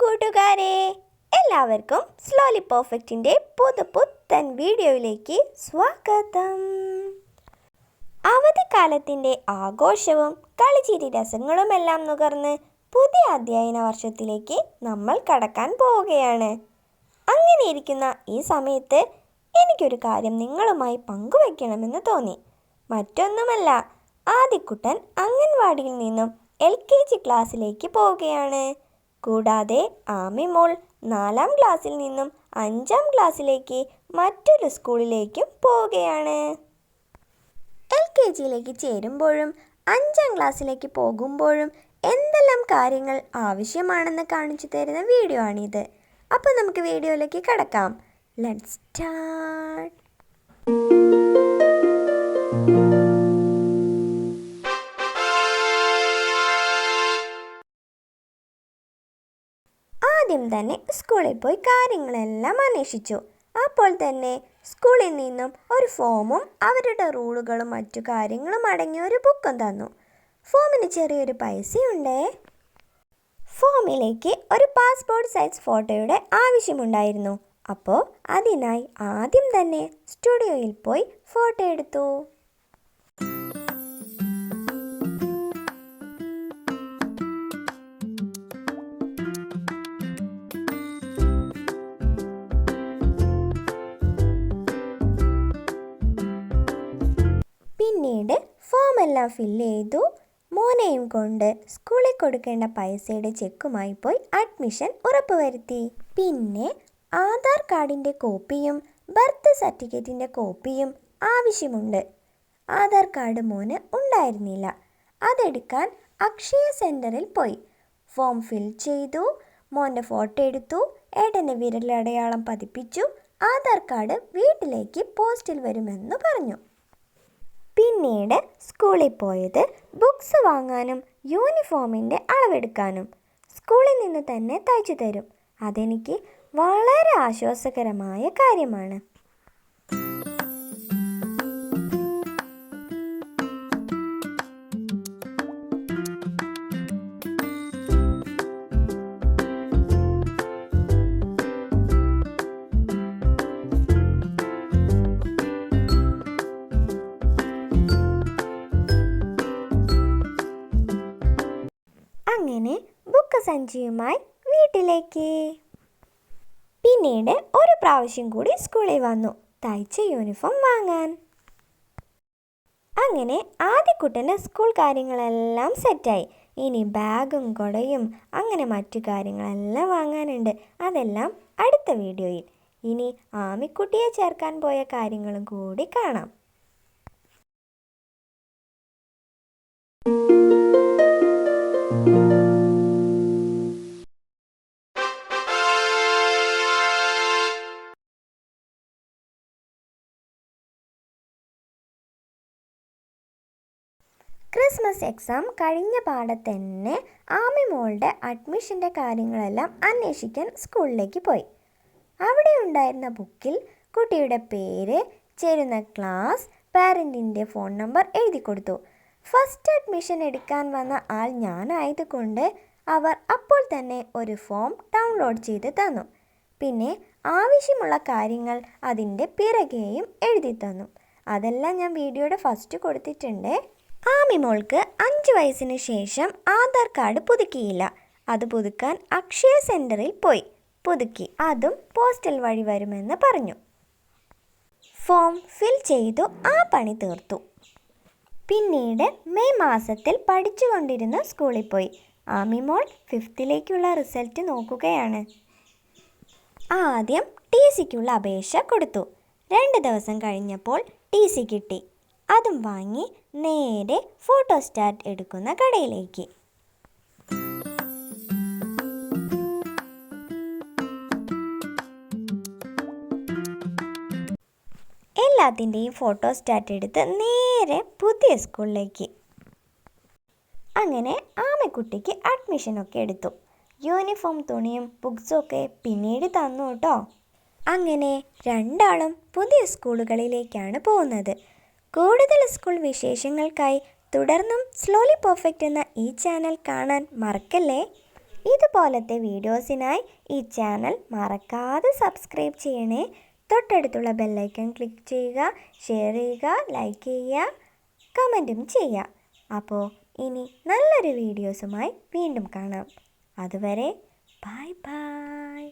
കൂട്ടുകാരെ എല്ലാവർക്കും സ്ലോലി പെർഫെക്റ്റിന്റെ പുതു പുത്തൻ വീഡിയോയിലേക്ക് സ്വാഗതം. അവധിക്കാലത്തിന്റെ ആഘോഷവും കളിച്ചിരി രസങ്ങളുമെല്ലാം നുകർന്ന് പുതിയ അധ്യയന വർഷത്തിലേക്ക് നമ്മൾ കടക്കാൻ പോവുകയാണ്. അങ്ങനെ ഇരിക്കുന്ന ഈ സമയത്ത് എനിക്കൊരു കാര്യം നിങ്ങളുമായി പങ്കുവയ്ക്കണമെന്ന് തോന്നി. മറ്റൊന്നുമല്ല ആദിക്കുട്ടൻ അംഗൻവാടിയിൽ നിന്നും എൽ കെ ജി ക്ലാസ്സിലേക്ക് പോവുകയാണ്. കൂടാതെ ആമി മോൾ നാലാം ക്ലാസ്സിൽ നിന്നും അഞ്ചാം ക്ലാസ്സിലേക്ക് മറ്റൊരു സ്കൂളിലേക്കും പോവുകയാണ്. എൽ കെ ജിയിലേക്ക് ചേരുമ്പോഴും അഞ്ചാം ക്ലാസ്സിലേക്ക് പോകുമ്പോഴും എന്തെല്ലാം കാര്യങ്ങൾ ആവശ്യമാണെന്ന് കാണിച്ചു തരുന്ന വീഡിയോ ആണിത്. അപ്പോൾ നമുക്ക് വീഡിയോയിലേക്ക് കടക്കാം. ലെറ്റ് സ്റ്റാർട്ട് ആദ്യം തന്നെ സ്കൂളിൽ പോയി കാര്യങ്ങളെല്ലാം അന്വേഷിച്ചു. അപ്പോൾ തന്നെ സ്കൂളിൽ നിന്നും ഒരു ഫോമും അവരുടെ റൂളുകളും മറ്റു കാര്യങ്ങളും അടങ്ങിയ ഒരു ബുക്കും തന്നു. ഫോമിന് ചെറിയൊരു പൈസയുണ്ടേ? ഫോമിലേക്ക് ഒരു പാസ്പോർട്ട് സൈസ് ഫോട്ടോയുടെ ആവശ്യമുണ്ടായിരുന്നു. അപ്പോൾ അതിനായി ആദ്യം തന്നെ സ്റ്റുഡിയോയിൽ പോയി ഫോട്ടോ എടുത്തു. ഫോം എല്ലാം ഫില്ല് ചെയ്തു. മോനെയും കൊണ്ട് സ്കൂളിൽ കൊടുക്കേണ്ട പൈസയുടെ ചെക്കുമായി പോയി അഡ്മിഷൻ ഉറപ്പുവരുത്തി. പിന്നെ ആധാർ കാർഡിന്റെ കോപ്പിയും ബർത്ത് സർട്ടിഫിക്കറ്റിന്റെ കോപ്പിയും ആവശ്യമുണ്ട്. ആധാർ കാർഡ് മോന് ഉണ്ടായിരുന്നില്ല. അതെടുക്കാൻ അക്ഷയ സെന്ററിൽ പോയി. ഫോം ഫിൽ ചെയ്തു. മോന്റെ ഫോട്ടോ എടുത്തു. ഏട്ടന്റെ വിരലടയാളം പതിപ്പിച്ചു. ആധാർ കാർഡ് വീട്ടിലേക്ക് പോസ്റ്റിൽ വരുമെന്ന് പറഞ്ഞു. പിന്നീട് സ്കൂളിൽ പോയത് ബുക്സ് വാങ്ങാനും യൂണിഫോമിന്റെ അളവെടുക്കാനും സ്കൂളിൽ നിന്ന് തന്നെ തയ്ച്ചു തരും. അതെനിക്ക് വളരെ ആശ്വാസകരമായ കാര്യമാണ്. സഞ്ചിയുമായി വീട്ടിലേക്ക്. പിന്നീട് ഒരു പ്രാവശ്യം കൂടി സ്കൂളിൽ വന്നു തയ്ച്ച യൂണിഫോം വാങ്ങാൻ. അങ്ങനെ ആദ്യക്കുട്ടന്റെ സ്കൂൾ കാര്യങ്ങളെല്ലാം സെറ്റായി. ഇനി ബാഗും കുടയും അങ്ങനെ മറ്റു കാര്യങ്ങളെല്ലാം വാങ്ങാനുണ്ട്. അതെല്ലാം അടുത്ത വീഡിയോയിൽ. ഇനി ആമിക്കുട്ടിയെ ചേർക്കാൻ പോയ കാര്യങ്ങളും കൂടി കാണാം. ക്രിസ്മസ് എക്സാം കഴിഞ്ഞ പാടെ തന്നെ ആമി മോളുടെ അഡ്മിഷന്റെ കാര്യങ്ങളെല്ലാം അന്വേഷിക്കാൻ സ്കൂളിലേക്ക് പോയി. അവിടെ ഉണ്ടായിരുന്ന ബുക്കിൽ കുട്ടിയുടെ പേര് ചേരുന്ന ക്ലാസ് പാരന്റിന്റെ ഫോൺ നമ്പർ എഴുതി കൊടുത്തു. ഫസ്റ്റ് അഡ്മിഷൻ എടുക്കാൻ വന്ന ആൾ ഞാനായതുകൊണ്ട് അവർ അപ്പോൾ തന്നെ ഒരു ഫോം ഡൗൺലോഡ് ചെയ്ത് തന്നു. പിന്നെ ആവശ്യമുള്ള കാര്യങ്ങൾ അതിന്റെ പിറകെയും എഴുതി തന്നു. അതെല്ലാം ഞാൻ വീഡിയോയുടെ ഫസ്റ്റ് കൊടുത്തിട്ടുണ്ട്. ആമി മോൾക്ക് അഞ്ച് വയസ്സിന് ശേഷം ആധാർ കാർഡ് പുതുക്കിയില്ല. അത് പുതുക്കാൻ അക്ഷയ സെന്ററിൽ പോയി. പുതുക്കി അതും പോസ്റ്റൽ വഴി വരുമെന്ന് പറഞ്ഞു. ഫോം ഫിൽ ചെയ്തു. ആ പണി തീർത്തു. പിന്നീട് മെയ് മാസത്തിൽ പഠിച്ചുകൊണ്ടിരുന്ന സ്കൂളിൽ പോയി. ആമി മോൾ ഫിഫ്ത്തിലേക്കുള്ള റിസൾട്ട് നോക്കുകയാണ്. ആദ്യം ടി സിക്കുള്ള അപേക്ഷ കൊടുത്തു. രണ്ട് ദിവസം കഴിഞ്ഞപ്പോൾ ടി സി കിട്ടി. അതും വാങ്ങി നേരെ ഫോട്ടോ ഫോട്ടോസ്റ്റാറ്റ് എടുക്കുന്ന കടയിലേക്ക്. എല്ലാത്തിന്റെയും ഫോട്ടോസ്റ്റാറ്റ് എടുത്ത് നേരെ പുതിയ സ്കൂളിലേക്ക്. അങ്ങനെ ആമക്കുട്ടിക്ക് അഡ്മിഷനൊക്കെ എടുത്തു. യൂണിഫോം തുണിയും ബുക്സും ഒക്കെ പിന്നീട് തന്നു കേട്ടോ. അങ്ങനെ രണ്ടാളും പുതിയ സ്കൂളുകളിലേക്കാണ് പോകുന്നത്. കൂടുതൽ സ്കൂൾ വിശേഷങ്ങൾക്കായി തുടർന്നും സ്ലോലി പെർഫെക്റ്റ് എന്ന ഈ ചാനൽ കാണാൻ മറക്കല്ലേ? ഇതുപോലത്തെ വീഡിയോസിനായി ഈ ചാനൽ മറക്കാതെ സബ്സ്ക്രൈബ് ചെയ്യണേ. തൊട്ടടുത്തുള്ള ബെല്ലൈക്കൺ ക്ലിക്ക് ചെയ്യുക ഷെയർ ചെയ്യുക ലൈക്ക് ചെയ്യുക കമന്റും ചെയ്യുക. അപ്പോൾ ഇനി നല്ലൊരു വീഡിയോസുമായി വീണ്ടും കാണാം. അതുവരെ ബൈ ബൈ